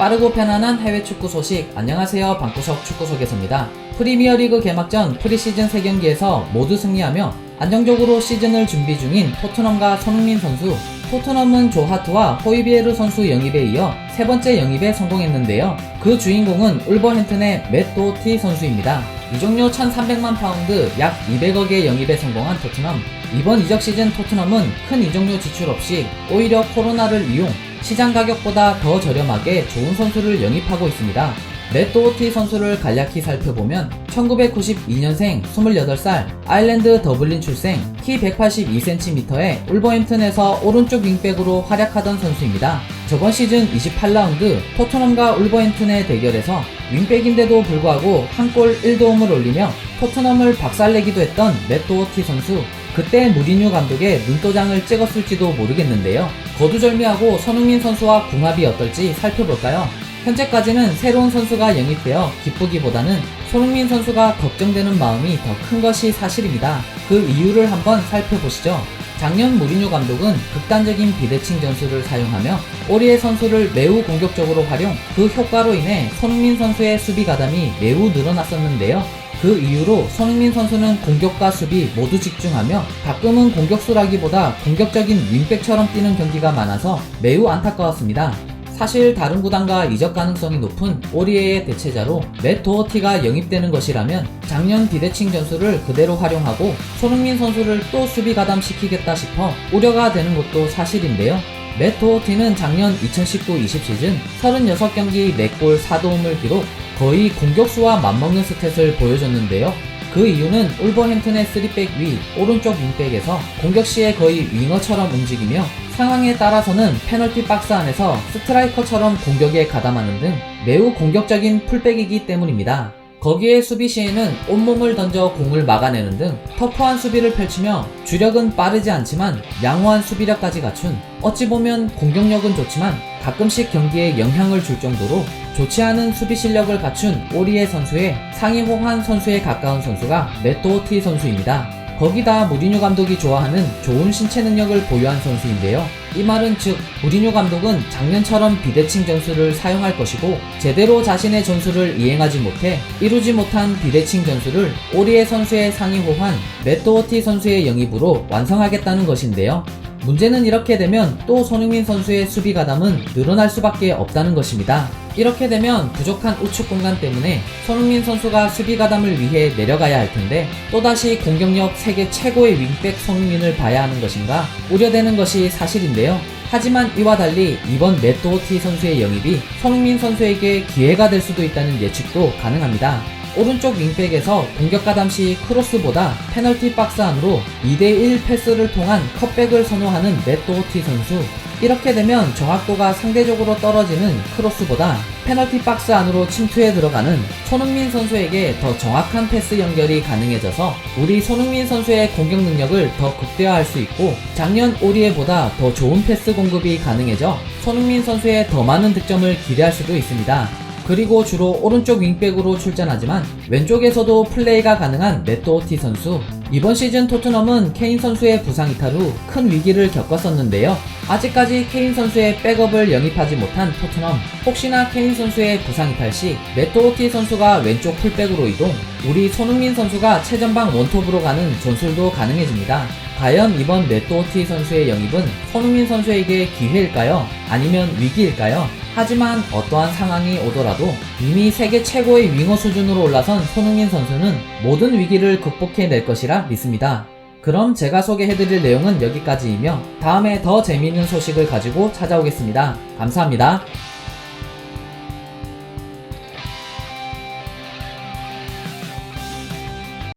빠르고 편안한 해외 축구 소식 안녕하세요 방구석 축구 소개서입니다. 프리미어리그 개막 전 프리시즌 3경기에서 모두 승리하며 안정적으로 시즌을 준비 중인 토트넘과 손흥민 선수 토트넘은 조하트와 호이비에르 선수 영입에 이어 세 번째 영입에 성공했는데요. 그 주인공은 울버햄튼의 맷 도티 선수입니다. 이적료 1,300만 파운드 약 200억의 영입에 성공한 토트넘. 이번 이적 시즌 토트넘은 큰 이적료 지출 없이 오히려 코로나를 이용 시장 가격보다 더 저렴하게 좋은 선수를 영입하고 있습니다. 맷도오티 선수를 간략히 살펴보면 1992년생 28살 아일랜드 더블린 출생 키 182cm의 울버햄튼에서 오른쪽 윙백으로 활약하던 선수입니다. 저번 시즌 28라운드 토트넘과 울버햄튼의 대결에서 윙백인데도 불구하고 한 골 1도움을 올리며 토트넘을 박살내기도 했던 맷도오티 선수 그때 무리뉴 감독의 눈도장을 찍었을지도 모르겠는데요. 거두절미하고 손흥민 선수와 궁합이 어떨지 살펴볼까요? 현재까지는 새로운 선수가 영입되어 기쁘기보다는 손흥민 선수가 걱정되는 마음이 더 큰 것이 사실입니다. 그 이유를 한번 살펴보시죠. 작년 무리뉴 감독은 극단적인 비대칭 전술을 사용하며 오리의 선수를 매우 공격적으로 활용, 그 효과로 인해 손흥민 선수의 수비 가담이 매우 늘어났었는데요. 그 이후로 손흥민 선수는 공격과 수비 모두 집중하며 가끔은 공격수라기보다 공격적인 윙백처럼 뛰는 경기가 많아서 매우 안타까웠습니다. 사실 다른 구단과 이적 가능성이 높은 오리에의 대체자로 맷 도어티가 영입되는 것이라면 작년 비대칭 전술을 그대로 활용하고 손흥민 선수를 또 수비 가담시키겠다 싶어 우려가 되는 것도 사실인데요. 맷 도어티는 작년 2019-20 시즌 36경기 4골 4도움을 기록 거의 공격수와 맞먹는 스탯을 보여줬는데요. 그 이유는 울버햄튼의 3백 위 오른쪽 윙백에서 공격 시에 거의 윙어처럼 움직이며 상황에 따라서는 페널티 박스 안에서 스트라이커처럼 공격에 가담하는 등 매우 공격적인 풀백이기 때문입니다. 거기에 수비 시에는 온몸을 던져 공을 막아내는 등 터프한 수비를 펼치며 주력은 빠르지 않지만 양호한 수비력까지 갖춘 어찌 보면 공격력은 좋지만 가끔씩 경기에 영향을 줄 정도로 좋지 않은 수비 실력을 갖춘 오리에 선수의 상위 호환 선수에 가까운 선수가 메토티 선수입니다. 거기다 무리뉴 감독이 좋아하는 좋은 신체 능력을 보유한 선수인데요. 이 말은 즉 무리뉴 감독은 작년처럼 비대칭 전술을 사용할 것이고 제대로 자신의 전술을 이행하지 못해 이루지 못한 비대칭 전술을 오리에 선수의 상위 호환 메토티 선수의 영입으로 완성하겠다는 것인데요. 문제는 이렇게 되면 또 손흥민 선수의 수비 가담은 늘어날 수밖에 없다는 것입니다. 이렇게 되면 부족한 우측 공간 때문에 손흥민 선수가 수비 가담을 위해 내려가야 할 텐데 또다시 공격력 세계 최고의 윙백 손흥민을 봐야 하는 것인가 우려되는 것이 사실인데요. 하지만 이와 달리 이번 메토티 선수의 영입이 손흥민 선수에게 기회가 될 수도 있다는 예측도 가능합니다. 오른쪽 윙백에서 공격 가담 시 크로스보다 페널티 박스 안으로 2대1 패스를 통한 컷백을 선호하는 메토티 선수. 이렇게 되면 정확도가 상대적으로 떨어지는 크로스보다 페널티 박스 안으로 침투해 들어가는 손흥민 선수에게 더 정확한 패스 연결이 가능해져서 우리 손흥민 선수의 공격 능력을 더 극대화할 수 있고 작년 오리에보다 더 좋은 패스 공급이 가능해져 손흥민 선수의 더 많은 득점을 기대할 수도 있습니다. 그리고 주로 오른쪽 윙백으로 출전하지만 왼쪽에서도 플레이가 가능한 메토티 선수. 이번 시즌 토트넘은 케인 선수의 부상 이탈 후 큰 위기를 겪었었는데요. 아직까지 케인 선수의 백업을 영입하지 못한 토트넘. 혹시나 케인 선수의 부상 이탈 시 메토티 선수가 왼쪽 풀백으로 이동, 우리 손흥민 선수가 최전방 원톱으로 가는 전술도 가능해집니다. 과연 이번 메토티 선수의 영입은 손흥민 선수에게 기회일까요? 아니면 위기일까요? 하지만 어떠한 상황이 오더라도 이미 세계 최고의 윙어 수준으로 올라선 손흥민 선수는 모든 위기를 극복해낼 것이라 믿습니다. 그럼 제가 소개해드릴 내용은 여기까지이며 다음에 더 재미있는 소식을 가지고 찾아오겠습니다. 감사합니다.